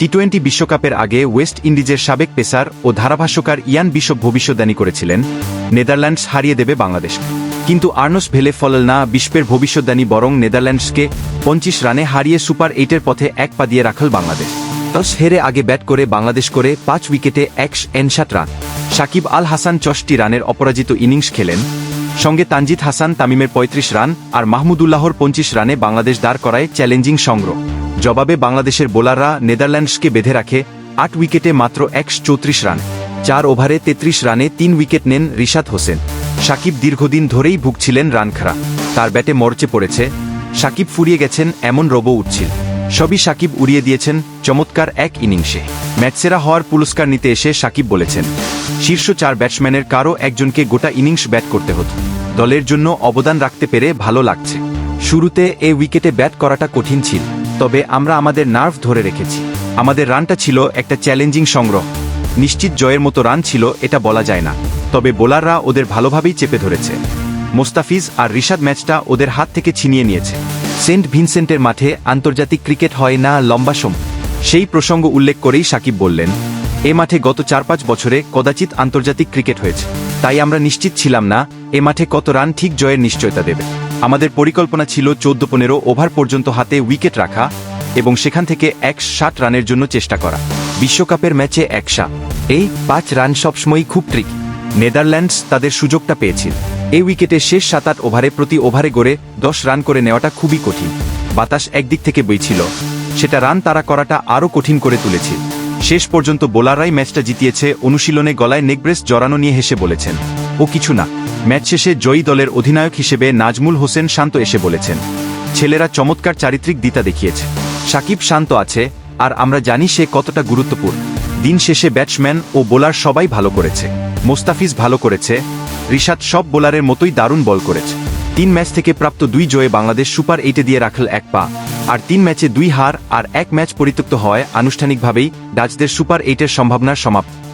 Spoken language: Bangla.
টি টোয়েন্টি বিশ্বকাপের আগে ওয়েস্ট ইন্ডিজের সাবেক পেসার ও ধারাভাষ্যকার ইয়ান বিশপ ভবিষ্যদ্বাণী করেছিলেন, নেদারল্যান্ডস হারিয়ে দেবে বাংলাদেশ। কিন্তু আর্নস ভেলে ফলল না বিশ্বের ভবিষ্যদ্বাণী, বরং নেদারল্যান্ডসকে পঞ্চিশ রানে হারিয়ে সুপার এইটের পথে এক পা দিয়ে রাখল বাংলাদেশ। টস হেরে আগে ব্যাট করে বাংলাদেশ করে পাঁচ উইকেটে একশ এনশাট রান। সাকিব আল হাসান চষ্টি রানের অপরাজিত ইনিংস খেলেন। সঙ্গে তানজিদ হাসান তামিমের ৩৫ রান আর মাহমুদুল্লাহর পঞ্চিশ রানে বাংলাদেশ দাঁড় করায় চ্যালেঞ্জিং সংগ্রহ। জবাবে বাংলাদেশের বোলাররা নেদারল্যান্ডসকে বেঁধে রাখে আট উইকেটে মাত্র একশ চৌত্রিশ রান, চার ওভারে ৩৩ রানে তিন উইকেট নেন রিশাদ হোসেন। সাকিব দীর্ঘদিন ধরেই ভুগছিলেন রান খারা তার ব্যাটে মরচে পড়েছে। সাকিব ফুরিয়ে গেছেন এমন রব উঠছিল সবই সাকিব উড়িয়ে দিয়েছেন চমৎকার এক ইনিংসে। ম্যাচসেরা হওয়ার পুরস্কার নিতে এসে সাকিব বলেছেন, শীর্ষ চার ব্যাটসম্যানের কারও একজনকে গোটা ইনিংস ব্যাট করতে হতো। দলের জন্য অবদান রাখতে পেরে ভালো লাগছে। শুরুতে এ উইকেটে ব্যাট করাটা কঠিন ছিল। তবে আমরা আমাদের নার্ভ ধরে রেখেছি। আমাদের রানটা ছিল একটা চ্যালেঞ্জিং সংগ্রহ। নিশ্চিত জয়ের মতো রান ছিল, এটা বলা যায় না। তবে বোলাররা ওদের ভালোভাবেই চেপে ধরেছে। মোস্তাফিজ আর রিশাদ ম্যাচটা ওদের হাত থেকে ছিনিয়ে নিয়েছে। সেন্ট ভিনসেন্টের মাঠে আন্তর্জাতিক ক্রিকেট হয় না লম্বা সময় সেই প্রসঙ্গ উল্লেখ করেই সাকিব বললেন, এ মাঠে গত চার পাঁচ বছরে কদাচিৎ আন্তর্জাতিক ক্রিকেট হয়েছে। তাই আমরা নিশ্চিত ছিলাম না, এ মাঠে কত রান ঠিক জয়ের নিশ্চয়তা দেবে। আমাদের পরিকল্পনা ছিল চোদ্দ পনেরো ওভার পর্যন্ত হাতে উইকেট রাখা এবং সেখান থেকে এক ষাট রানের জন্য চেষ্টা করা। বিশ্বকাপের ম্যাচে একশা এই পাঁচ রান সবসময়ই খুব ট্রিক নেদারল্যান্ডস তাদের সুযোগটা পেয়েছিল এই উইকেটে শেষ সাত আট ওভারে প্রতি ওভারে গড়ে দশ রান করে নেওয়াটা খুবই কঠিন। বাতাস একদিক থেকে বইছিল। সেটা রান তারা করাটা আরও কঠিন করে তুলেছে। শেষ পর্যন্ত বোলাররাই ম্যাচটা জিতিয়েছে। অনুশীলনে গলায় নেকব্রেস জড়ানো নিয়ে হেসে বলেছেন, ও কিছু না। ম্যাচ শেষে জয়ী দলের অধিনায়ক হিসেবে নাজমুল হোসেন শান্ত এসে বলেছেন, ছেলেরা চমৎকার চারিত্রিক দিতা দেখিয়েছে। সাকিব শান্ত আছে, আর আমরা জানি সে কতটা গুরুত্বপূর্ণ। দিন শেষে ব্যাটসম্যান ও বোলার সবাই ভালো করেছে। মোস্তাফিজ ভালো করেছে। রিশাদ সব বোলারের মতোই দারুণ বল করেছে। তিন ম্যাচ থেকে প্রাপ্ত দুই জয়ে বাংলাদেশ সুপার এইটে দিয়ে রাখল এক পা। আর তিন ম্যাচে দুই হার আর এক ম্যাচ পরিত্যক্ত হওয়ায় আনুষ্ঠানিকভাবেই ডাচদের সুপার এইটের সম্ভাবনার সমাপ্ত।